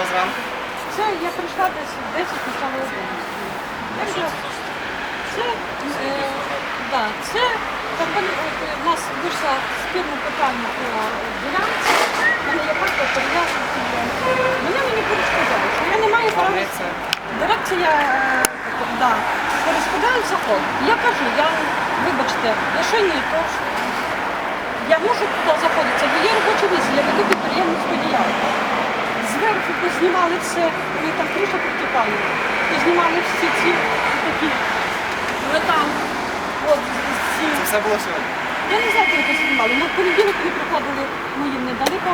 було зранку? Це я прийшла десь 10 почала 11. Так це, е, да, це от, е, в нас вийшло спірне питання по ділянці. У мене є просто перев'язка ділянки. Вони мені перешкоджали, що я не маю права. Дирекція? Дирекція е, да, перешкоджає закон. Я кажу, я, вибачте, якщо ні, то ж я можу туди заходити, Познімали все, коли там криша протікає, познімали всі ці такі метал. От ці. Це все було сьогодні. Я не знаю, коли познімали. Ну, в понеділок вони приходили мої недалеко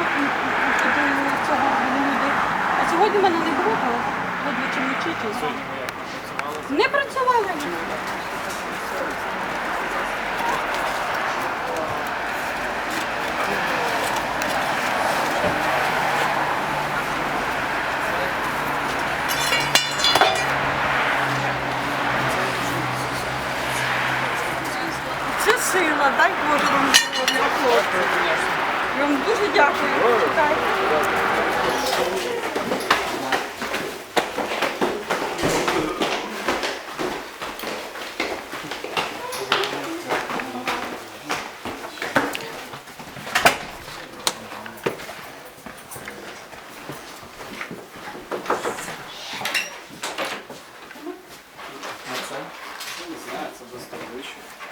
до цього люди. А сьогодні в мене не було, то хоч чи вночі, чи не працювали. сина, дай Боже вам здоров'я, хлопці. Я вам дуже дякую. Чекайте. Це не знаю, це достатньо.